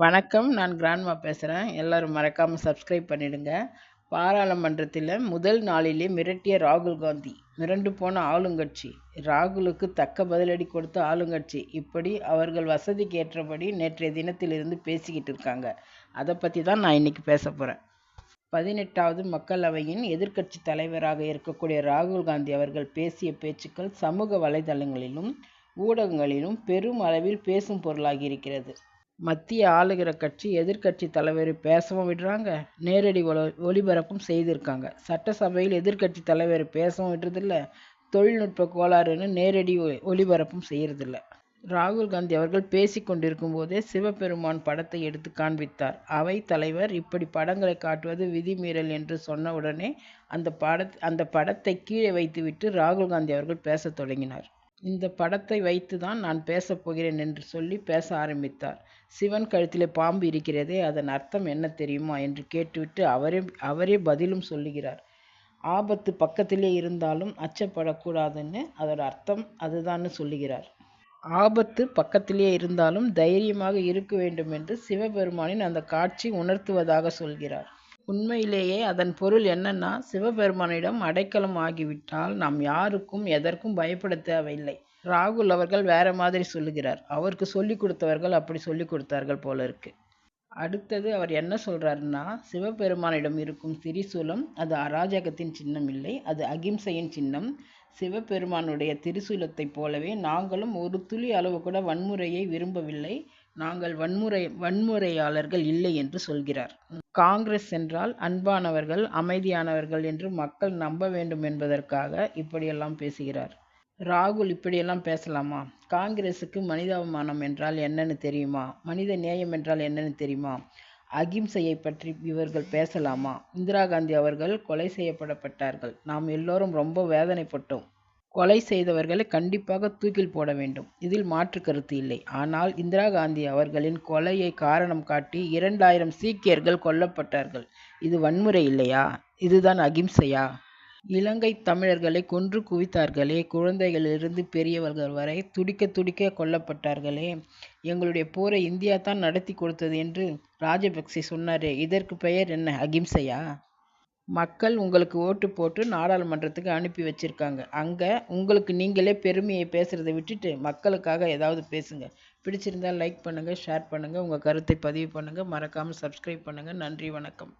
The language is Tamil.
வணக்கம் நான் கிராண்ட்மா பேசுகிறேன் எல்லோரும் மறக்காமல் சப்ஸ்கிரைப் பண்ணிடுங்க. பாராளுமன்றத்தில் முதல் நாளிலே மிரட்டிய ராகுல் காந்தி. மிரண்டு போன ஆளுங்கட்சி. ராகுலுக்கு தக்க பதிலடி கொடுத்த ஆளுங்கட்சி. இப்படி அவர்கள் வசதிக்கு ஏற்றபடி நேற்றைய தினத்திலிருந்து பேசிக்கிட்டு இருக்காங்க. அதை பற்றி தான் நான் இன்றைக்கி பேச போகிறேன் பதினெட்டாவது மக்களவையின் எதிர்க்கட்சி தலைவராக இருக்கக்கூடிய ராகுல் காந்தி அவர்கள் பேசிய பேச்சுக்கள் சமூக வலைதளங்களிலும் ஊடகங்களிலும் பெரும் அளவில் பேசும் பொருளாகி இருக்கிறது. மத்திய ஆளுகிற கட்சி எதிர்க்கட்சி தலைவர் பேசவும் விடுறாங்க. நேரடி ஒல ஒளிபரப்பும் செய்திருக்காங்க. சட்டசபையில் எதிர்க்கட்சி தலைவர் பேசவும் விடுறதில்ல. தொழில்நுட்ப கோளாறுன்னு நேரடி ஒளிபரப்பும் செய்கிறதில்ல ராகுல் காந்தி அவர்கள் பேசி கொண்டிருக்கும் போதே சிவபெருமான் படத்தை எடுத்து காண்பித்தார். அவை தலைவர் இப்படி படங்களை காட்டுவது விதிமீறல் என்று சொன்ன உடனே அந்த பட அந்த படத்தை கீழே வைத்துவிட்டு ராகுல் காந்தி அவர்கள் பேசத் தொடங்கினார். இந்த படத்தை வைத்து தான் நான் பேசப் போகிறேன் என்று சொல்லி பேச ஆரம்பித்தார். சிவன் கழுத்திலே பாம்பு இருக்கிறதே அதன் அர்த்தம் என்ன தெரியுமா? என்று கேட்டுவிட்டு அவரே அவரே பதிலும் சொல்லுகிறார். ஆபத்து பக்கத்திலே இருந்தாலும் அச்சப்படக்கூடாதுன்னு அதோட அர்த்தம் அதுதான்னு சொல்லுகிறார். ஆபத்து பக்கத்திலே இருந்தாலும் தைரியமாக இருக்க வேண்டும் என்று சிவபெருமானின் அந்த காட்சி உணர்த்துவதாக சொல்கிறார். உண்மையிலேயே அதன் பொருள் என்னன்னா சிவபெருமானிடம் அடைக்கலம் ஆகிவிட்டால் நாம் யாருக்கும் எதற்கும் பயப்பட தேவையில்லை. ராகுல் அவர்கள் வேற மாதிரி சொல்லுகிறார். அவருக்கு சொல்லி கொடுத்தவர்கள் அப்படி சொல்லி கொடுத்தார்கள் போல இருக்கு. அடுத்தது அவர் என்ன சொல்றாருன்னா சிவபெருமானிடம் இருக்கும் திரிசூலம் அது அராஜகத்தின் சின்னம் இல்லை அது அகிம்சையின் சின்னம். சிவபெருமானுடைய திரிசூலத்தைப் போலவே நாங்களும் ஒரு துளி அளவு கூட வன்முறையை விரும்பவில்லை. நாங்கள் வன்முறை வன்முறையாளர்கள் இல்லை என்று சொல்கிறார். காங்கிரஸ் என்றால் அன்பானவர்கள் அமைதியானவர்கள் என்று மக்கள் நம்ப வேண்டும் என்பதற்காக இப்படியெல்லாம் பேசுகிறார். ராகுல் இப்படியெல்லாம் பேசலாமா? காங்கிரஸுக்கு மனிதாபிமானம் என்றால் என்னன்னு தெரியுமா? மனித நேயம் என்றால் என்னன்னு தெரியுமா? அகிம்சையை பற்றி இவர்கள் பேசலாமா? இந்திரா காந்தி அவர்கள் கொலை செய்யப்படப்பட்டார்கள். நாம் எல்லோரும் ரொம்ப வேதனைப்பட்டோம். கொலை செய்தவர்களை கண்டிப்பாக தூக்கில் போட வேண்டும். இதில் மாற்று கருத்து இல்லை. ஆனால் இந்திரா காந்தி அவர்களின் கொலையை காரணம் காட்டி இரண்டாயிரம் சீக்கியர்கள் கொல்லப்பட்டார்கள். இது வன்முறை இல்லையா? இதுதான் அகிம்சையா? இலங்கை தமிழர்களை கொன்று குவித்தார்களே குழந்தைகளிலிருந்து பெரியவர்கள் வரை துடிக்க துடிக்க கொல்லப்பட்டார்களே. எங்களுடைய போரை இந்தியா தான் நடத்தி கொடுத்தது என்று ராஜபக்சே சொன்னாரே இதற்கு பெயர் என்ன? அகிம்சையா? மக்கள் உங்களுக்கு ஓட்டு போட்டு நாடாளுமன்றத்துக்கு அனுப்பி வச்சுருக்காங்க. அங்கே உங்களுக்கு நீங்களே பெருமையை பேசுகிறத விட்டுட்டு மக்களுக்காக ஏதாவது பேசுங்க. பிடிச்சிருந்தால் லைக் பண்ணுங்கள் ஷேர் பண்ணுங்கள் உங்கள் கருத்தை பதிவு பண்ணுங்கள் மறக்காமல் சப்ஸ்கிரைப் பண்ணுங்கள் நன்றி வணக்கம்.